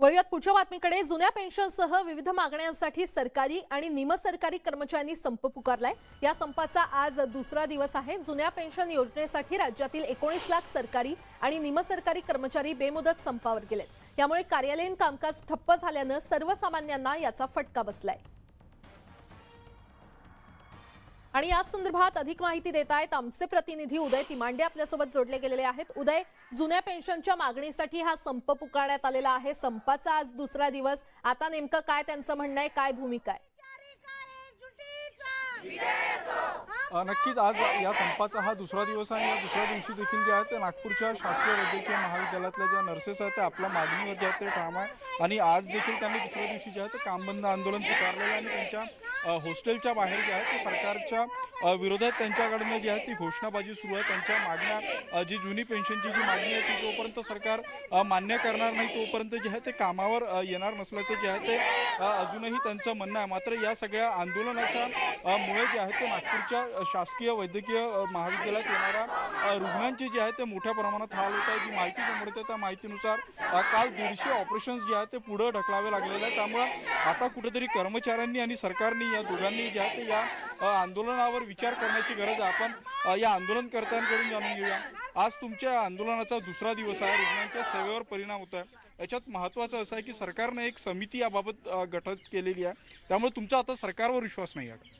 वळूयात पुढच्या बातमीकडे. जुन्या पेन्शनसह विविध मागण्यांसाठी सरकारी आणि निमसरकारी कर्मचाऱ्यांनी संप पुकारलाय. या संपाचा आज दुसरा दिवस आहे. जुन्या पेन्शन योजनेसाठी राज्यातील एकोणीस लाख सरकारी आणि निमसरकारी कर्मचारी बेमुदत संपावर गेलेत. त्यामुळे कार्यालयीन कामकाज ठप्प झाल्यानं सर्वसामान्यांना याचा फटका बसलाय. आणि या संदर्भात अधिक माहिती देत आहेत आमचे प्रतिनिधी उदय तिमांडे आपल्यासोबत जोडले गेलेले आहेत. उदय जुन्या पेन्शनच्या मागणीसाठी हा संप पुकारण्यात आलेला आहे. संपाचा आज दुसरा दिवस. आता नेमकं काय त्यांचं म्हणणं आहे? काय भूमिका आहे? नक्कीच आज या संपाचा हा दुसरा दिवस आहे आणि या दुसऱ्या दिवशी देखील जे आहे ते नागपूरच्या शासकीय वैद्यकीय महाविद्यालयातल्या ज्या नर्सेस आहेत त्या आपल्या मागणीवर जे आहे ते ठाम आहे. आणि आज देखील त्यांनी दुसऱ्या दिवशी जे आहे ते कामबंद आंदोलन पुकारलेलं आणि त्यांच्या हॉस्टेलच्या बाहेर जे आहे ते सरकारच्या विरोधात त्यांच्याकडनं जी आहे ती घोषणाबाजी सुरू आहे. त्यांच्या मागण्या जी जुनी पेन्शनची जी मागणी आहे ती जोपर्यंत सरकार मान्य करणार नाही तोपर्यंत जे आहे ते कामावर येणार नसल्याचं जे आहे ते अजूनही त्यांचं म्हणणं आहे. मात्र या सगळ्या आंदोलनाच्या मुळे जे आहे ते नागपूरच्या शासकीय वैद्यकीय महाविद्यालयात येणाऱ्या रुग्णांची रुग्णांचे जे आहे ते मोठ्या प्रमाणात हाल होत आहे. जी माहिती समोर येते त्या माहितीनुसार काल दीडशे ऑपरेशन्स जे आहेत ते पुढं ढकलावे लागलेले आहे त्यामुळं आता कुठेतरी कर्मचाऱ्यांनी आणि सरकारने या दोघांनी जे आहे ते या आंदोलनावर विचार करण्याची गरज आहे. आपण या आंदोलनकर्त्यांकडून जाणून घेऊया. आज तुमच्या आंदोलनाचा दुसरा दिवस आहे. रुग्णांच्या सेवेवर परिणाम होत आहे याच्यात महत्त्वाचं असं आहे की सरकारने एक समिती याबाबत गठित केलेली आहे. त्यामुळे तुमचा आता सरकारवर विश्वास नाही आहे.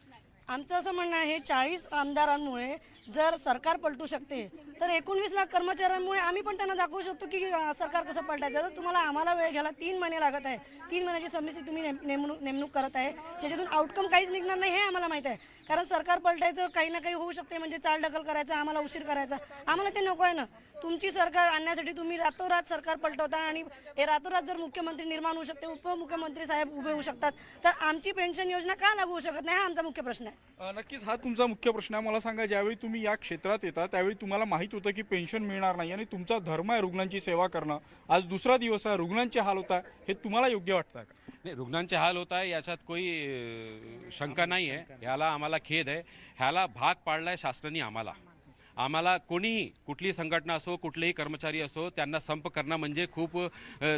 आमचं असं म्हणणं आहे चाळीस आमदारांमुळे जर सरकार पलटू शकते तर एकोणवीस लाख कर्मचाऱ्यांमुळे आम्ही पण त्यांना दाखवू शकतो की सरकार कसं पलटायचं. जर तुम्हाला आम्हाला वेळ घ्यायला तीन महिने लागत आहे तीन महिन्याची समिती तुम्ही नेम- नेमणूक नेमणूक करत आहे ज्याच्यातून आउटकम काहीच निघणार नाही हे आम्हाला माहीत आहे. कारण सरकार पलटायचं काही ना काही होऊ शकते. म्हणजे चालढकल करायचं आम्हाला उशीर करायचा. आम्हाला ते नको आहे ना. तुमची सरकार आणण्यासाठी तुम्ही रातोरात सरकार पलटवता आणि हे रातोरात जर मुख्यमंत्री निर्माण होऊ शकते उपमुख्यमंत्री साहेब उभे होऊ शकतात तर आमची पेन्शन योजना का लागू होऊ शकत नाही? हा आमचा मुख्य प्रश्न आहे. अ, नक्कीच हा तुमचा मुख्य प्रश्न आहे. मला सांगा ज्यावेळी तुम्ही या क्षेत्रात येता त्यावेळी तुम्हाला माहीत होतं की पेन्शन मिळणार नाही आणि तुमचा धर्म आहे रुग्णांची सेवा करणं. आज दुसरा दिवस आहे रुग्णांचे हाल होत आहे हे तुम्हाला योग्य वाटतं का? नाही रुग्णांचे हाल होत आहे याच्यात कोई शंका नाही आहे. ह्याला आम्हाला खेद आहे. ह्याला भाग पाडलाय शासनाने आम्हाला. आम्हाला कोणीही कुठलीही संघटना असो कुठलेही कर्मचारी असो त्यांना संप करणं म्हणजे खूप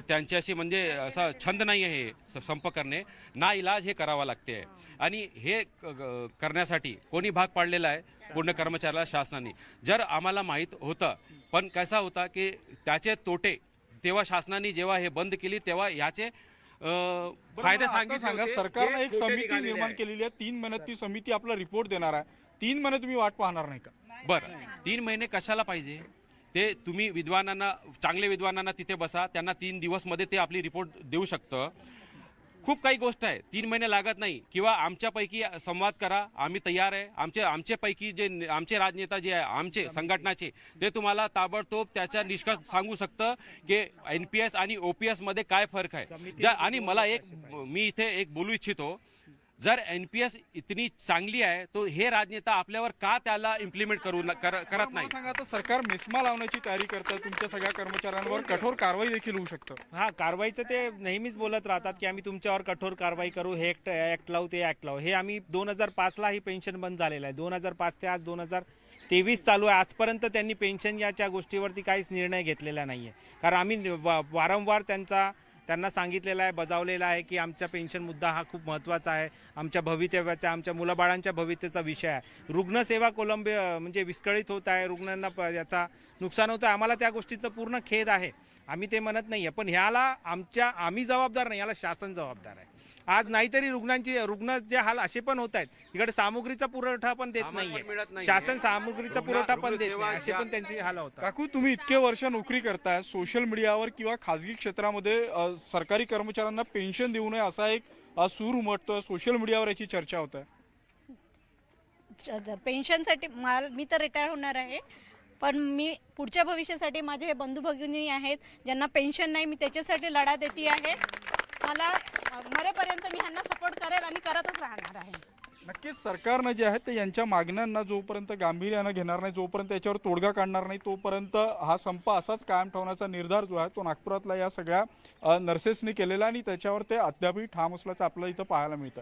त्यांच्याशी म्हणजे असा छंद नाही आहे हे संप करणे. ना इलाज हे करावा लागते. आणि हे क- करण्यासाठी कोणी भाग पाडलेला आहे? पूर्ण कर्मचाऱ्याला शासनाने. जर आम्हाला माहीत होतं पण कसा होता की त्याचे तोटे तेव्हा शासनाने जेव्हा हे बंद केली तेव्हा याचे फायदे सांगा सरकारने एक समिती निर्माण. केलेली आहे. तीन महिन्यात ती समिती आपला रिपोर्ट देणार आहे. तीन महिने तुम्ही वाट पाहणार नाही का? बरं. तीन महिने कशाला पाहिजे? ते तुम्ही विद्वानांना चांगले विद्वानांना तिथे बसा. त्यांना तीन दिवसमध्ये ते आपली रिपोर्ट देऊ शकतं. खूप काही गोष्ट आहे. तीन महिने लागत नाही. किंवा आमच्यापैकी संवाद करा. आम्ही तयार आहे. आमचे आमच्यापैकी जे आमचे राजनेता जे आहे आमचे संघटनाचे ते तुम्हाला ताबडतोब त्याच्या निष्कर्ष सांगू शकतं की एन पी एस आणि ओ पी एसमध्ये काय फरक आहे. ज्या आणि मला एक मी इथे एक बोलू इच्छितो. जर एन पी एस इतनी चांगली आहे तो हे राजनेता आपल्यावर का त्याला इम्प्लिमेंट करू न- कर- करत नाही? सांगा आता सरकार मेस्मा लावण्याची तयारी करतं तुमच्या सगळ्या कर्मचाऱ्यांवर कठोर कारवाई देखील होऊ शकतं. हा कारवाईचं ते नेहमीच बोलत राहतात की आम्ही तुमच्यावर कठोर कारवाई करू हे ऍक्ट ऍक्ट लावू ते ऍक्ट लावू. हे आम्ही दोन हजार पाचला ही पेन्शन बंद झालेलं आहे. दोन हजार पाच ते आज दोन हजार तेवीस चालू आहे. आजपर्यंत त्यांनी पेन्शन याच्या गोष्टीवरती काहीच निर्णय घेतलेला नाही आहे कारण आम्ही वा- वारंवार त्यांचा त्यांना सांगितलेलं आहे बजावलेला आहे की आमचा पेन्शन मुद्दा हा खूप महत्त्वाचा आहे. आमच्या भवितव्याचा आमच्या मुलाबाळांच्या भविष्याचा विषय आहे. रुग्णसेवा कोलंबी म्हणजे विस्कळीत होत आहे रुग्णांना प- याचा नुकसान होतं आहे आम्हाला त्या गोष्टीचं पूर्ण खेद आहे. आम्ही ते म्हणत नाही आहे पण ह्याला आमच्या आम्ही जबाबदार नाही याला शासन जबाबदार आहे. आज नाहीतरी रुग्णांची रुग्ण जे हाल असे पण होत आहेत. इकडे सामुग्रीचा पुरवठा पण देत नाहीये. शासन सामुग्रीचा पुरवठा पण देत नाही. असे पण त्यांची हाल होतात. काकू तुम्ही इतके वर्ष नोकरी करताय सोशल मीडियावर किंवा खाजगी क्षेत्रामध्ये सरकारी कर्मचाऱ्यांना पेन्शन देऊ नये असा एक सूर उमटतोय सोशल मीडियावर याची चर्चा होत आहे. पेन्शनसाठी माल मी तर रिटायर होणार आहे पण मी पुढच्या भविष्यासाठी माझे हे बंधू भगिनी आहेत ज्यांना पेन्शन नाही मी त्याच्यासाठी लढा देते आहे. मरेपर्यंत मी ह्यांना सपोर्ट करेल आणि करतच राहणार आहे. नक्कीच सरकारनं जे आहे ते यांच्या मागण्यांना जोपर्यंत गांभीर्यानं घेणार नाही जोपर्यंत याच्यावर तोडगा काढणार नाही तोपर्यंत हा संप असाच कायम ठेवण्याचा निर्धार जो आहे तो नागपुरातल्या या सगळ्या नर्सेसनी केलेला आणि त्याच्यावर ते अद्यापही ठाम असल्याचं आपल्याला इथं पाहायला मिळतं.